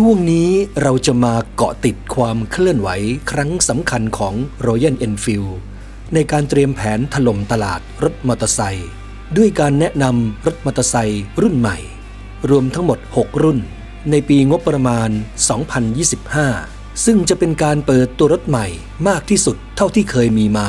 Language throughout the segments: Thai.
ช่วงนี้เราจะมาเกาะติดความเคลื่อนไหวครั้งสำคัญของ Royal Enfield ในการเตรียมแผนถล่มตลาดรถมอเตอร์ไซค์ด้วยการแนะนำรถมอเตอร์ไซค์รุ่นใหม่ รวมทั้งหมด 6 รุ่น ในปีงบประมาณ 2025 ซึ่งจะเป็นการเปิดตัวรถใหม่มากที่สุดเท่าที่เคยมีมา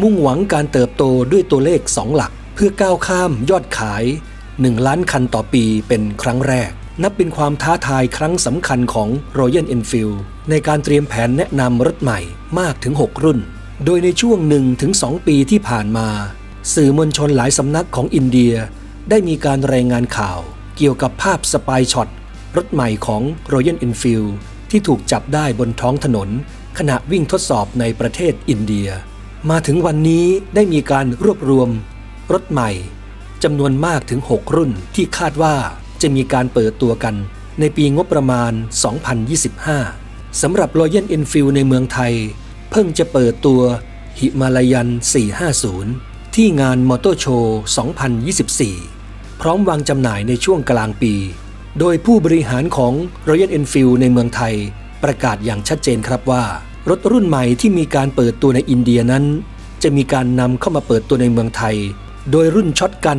มุ่งหวังการเติบโตด้วยตัวเลข 2 หลัก เพื่อก้าวข้ามยอดขาย 1 ล้านคันต่อปีเป็นครั้งแรก นับเป็นความท้าทายครั้งสำคัญของ Royal Enfield ในการเตรียมแผนแนะนำรถใหม่มากถึง 6 รุ่น โดยในช่วง 1-2 ปีที่ผ่านมา สื่อมวลชนหลายสำนักของอินเดีย ได้มีการรายงานข่าว เกี่ยวกับภาพสปายช็อตรถใหม่ของ Royal Enfield ที่ถูกจับได้บนท้องถนน ขณะวิ่งทดสอบในประเทศอินเดีย มาถึงวันนี้ได้มีการรวบรวม รถใหม่จำนวนมากถึง 6 รุ่นที่คาดว่า จะมีการเปิดตัวกันในปีงบประมาณ 2025 สำหรับ Royal Enfield ในเมืองไทย เพิ่งจะเปิดตัวหิมาลายัน 450 ที่งานมอเตอร์โชว์ 2024 พร้อมวางจำหน่ายในช่วงกลางปี โดยผู้บริหารของ Royal Enfield ในเมืองไทย ประกาศอย่างชัดเจนครับว่า รถรุ่นใหม่ที่มีการเปิดตัวในอินเดียนั้น จะมีการนำเข้ามาเปิดตัวในเมืองไทย โดยรุ่นช็อตกัน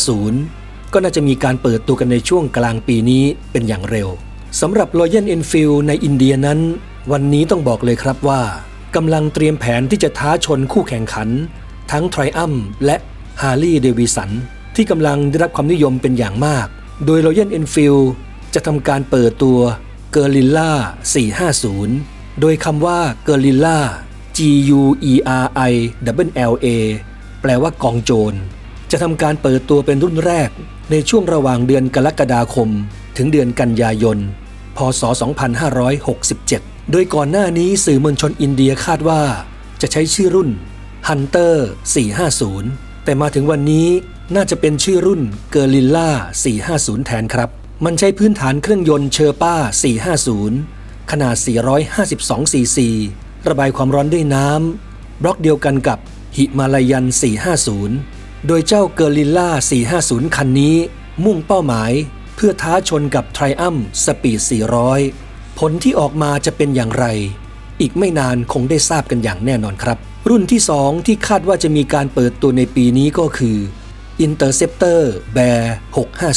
650 ก็น่าจะมีการเปิดตัวกันในช่วงกลางปีนี้เป็นอย่างเร็วสำหรับ Royal Enfield ในอินเดียนั้น วันนี้ต้องบอกเลยครับว่ากำลังเตรียมแผนที่จะท้าชนคู่แข่งขัน ทั้ง Triumph และ Harley Davidson ที่กำลังได้รับความนิยมเป็นอย่างมาก โดย Royal Enfield จะทำการเปิดตัว Guerrilla 450 โดยคำว่า Guerrilla G U E R I W L A แปลว่ากองโจร จะทำการเปิดตัวเป็นรุ่นแรก ในช่วงระหว่างเดือนกรกฎาคม ถึงเดือนกันยายน พศ 2567 โดยก่อนหน้านี้สื่อมวลชนอินเดียคาดว่า จะใช้ชื่อรุ่น Hunter 450 แต่มาถึงวันนี้น่าจะเป็นชื่อรุ่น Guerrilla 450 แทนครับ มันใช้พื้นฐานเครื่องยนต์เชอร์ป้า 450 ขนาด 452 ซีซี ระบายความร้อนด้วยน้ำบล็อกเดียวกันกับหิมาลายัน 450 โดยเจ้าเกอร์ลิลล่า 450 คันนี้ มุ่งเป้าหมาย เพื่อท้าชนกับ Triumph Speed 400 ผลที่ออกมาจะเป็นอย่างไร อีกไม่นานคงได้ทราบกันอย่างแน่นอนครับ รุ่นที่ 2 ที่คาดว่าจะมีการเปิดตัวในปีนี้ก็คือ Interceptor Bear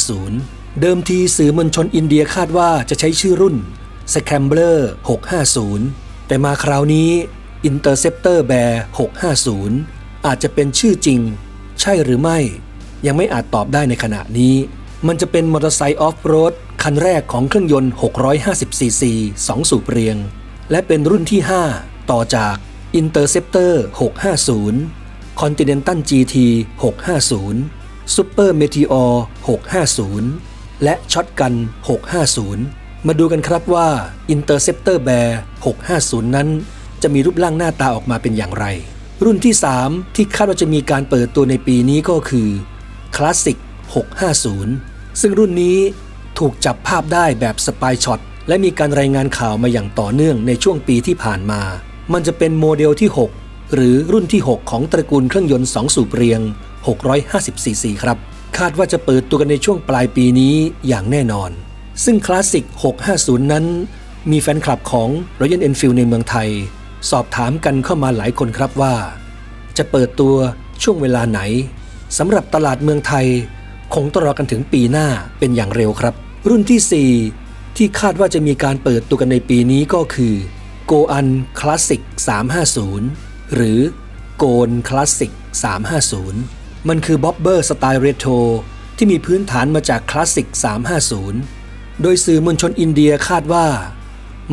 650 เดิมทีสื่อมวลชนอินเดียคาดว่าจะใช้ชื่อรุ่น Scrambler 650 แต่มาคราวนี้ Interceptor Bear 650 อาจจะเป็นชื่อจริง ใช่หรือไม่ ยังไม่อาจตอบได้ในขณะนี้ มันจะเป็นมอเตอร์ไซค์ออฟโรดคันแรกของเครื่องยนต์ 650 ซีซี2สูบเรียง และเป็นรุ่นที่ 5 ต่อจาก Interceptor 650 Continental GT 650 Super Meteor 650 และ Shotgun 650 มาดูกันครับว่า Interceptor Bear 650 นั้นจะมีรูปร่างหน้าตาออกมาเป็นอย่างไร รุ่นที่ 3 ที่คาดว่าจะมีการเปิดตัวในปีนี้ก็คือ Classic 650 ซึ่งรุ่นนี้ถูกจับภาพได้แบบสปายช็อตและมีการรายงานข่าวมาอย่างต่อเนื่องในช่วงปีที่ผ่านมา มันจะเป็นโมเดลที่ 6 หรือรุ่นที่ 6 ของตระกูลเครื่องยนต์ 2 สูบเรียง 650 ซีซีครับ คาดว่าจะเปิดตัวกันในช่วงปลายปีนี้อย่างแน่นอน ซึ่ง Classic 650 นั้น มีแฟนคลับของ Royal Enfield ในเมืองไทย สอบถามกันเข้ามาหลายคนครับว่า จะเปิดตัวช่วงเวลาไหนสำหรับตลาดเมืองไทย คงต้องรอกันถึงปีหน้าเป็นอย่างเร็วครับ รุ่นที่ 4 ที่คาดว่าจะมีการเปิดตัวกันในปีนี้ก็คือ Go An Classic 350 หรือ g o n Classic 350 มันคือบ็อบเบอร์สไตล์เรโทรที่มีพื้นฐานมาจาก Classic 350 โดยสื่อมวลชนอินเดียคาดว่า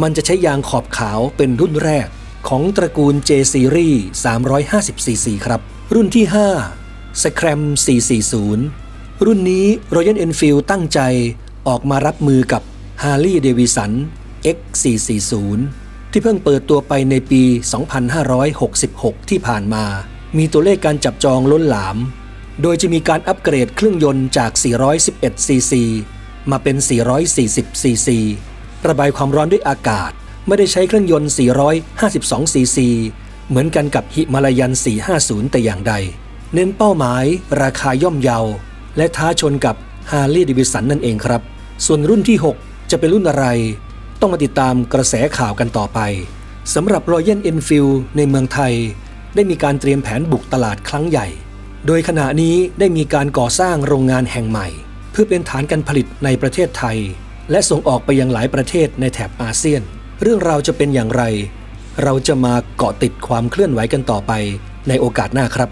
มันจะใช้ยางขอบขาวเป็นรุ่นแรก ของตระกูล J Series 350cc ครับ รุ่นที่ 5 Scram 440 รุ่นนี้ Royal Enfield ตั้งใจออกมารับมือกับ Harley Davidson X440 ที่เพิ่งเปิดตัวไปในปี 2566 ที่ผ่านมา มีตัวเลขการจับจองล้นหลาม โดยจะมีการอัปเกรดเครื่องยนต์จาก 411cc มาเป็น 440cc ระบายความร้อนด้วยอากาศ ไม่ได้ใช้เครื่องยนต์ 452cc เหมือนกันกับหิมาลายัน 450 แต่อย่างใด เน้นเป้าหมาย ราคาย่อมเยา และท้าชนกับ Harley Davidson นั่นเองครับ ส่วนรุ่นที่6จะจะเป็นรุ่นอะไร ต้องมาติดตามกระแสข่าวกันต่อไปสำหรับ Royal Enfield ในเมืองไทย ได้มีการเตรียมแผนบุกตลาดครั้งใหญ่ โดยขณะนี้ได้มีการก่อสร้างโรงงานแห่งใหม่ เพื่อเป็นฐานการผลิตในประเทศไทย และส่งออกไปยังหลายประเทศในแถบอาเซียน เรื่องราวจะเป็นอย่างไร เราจะมาเกาะติดความเคลื่อนไหวกันต่อไปในโอกาสหน้าครับ